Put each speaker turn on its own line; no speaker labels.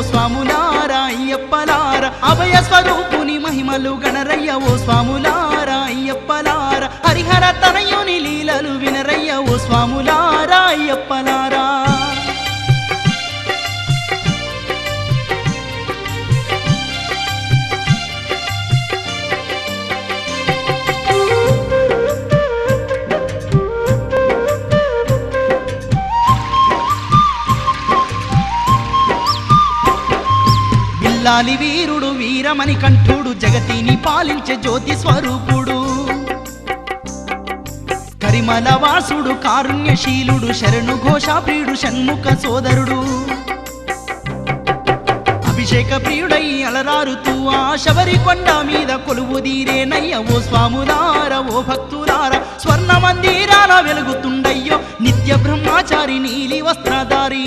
ఓ స్వాములారా అయ్యప్పలార అభయ స్వరూపుని మహిమలు గణరయ్య ఓ స్వాములారా అయ్యప్పలార హరిహర తనయుని లీలలు వినరయ్య ఓ స్వాములారా అయ్యప్పలార చెల్లాలి వీరుడు వీరమణి కంఠుడు జగతిని పాలించే జ్యోతి స్వరూపుడు. కరిమల వాసుడు కారుణ్యశీలుడు శరణు ఘోషాప్రియుడు షణ్ముఖ సోదరుడు. అభిషేక ప్రియుడై అలరారుతూ ఆ శబరి కొండ మీద కొలువు తీరేనయ్య ఓ స్వాములార ఓ భక్తులార స్వర్ణ మందిరాల వెలుగుతుండయ్యో నిత్య బ్రహ్మచారి నీలి వస్త్రధారి.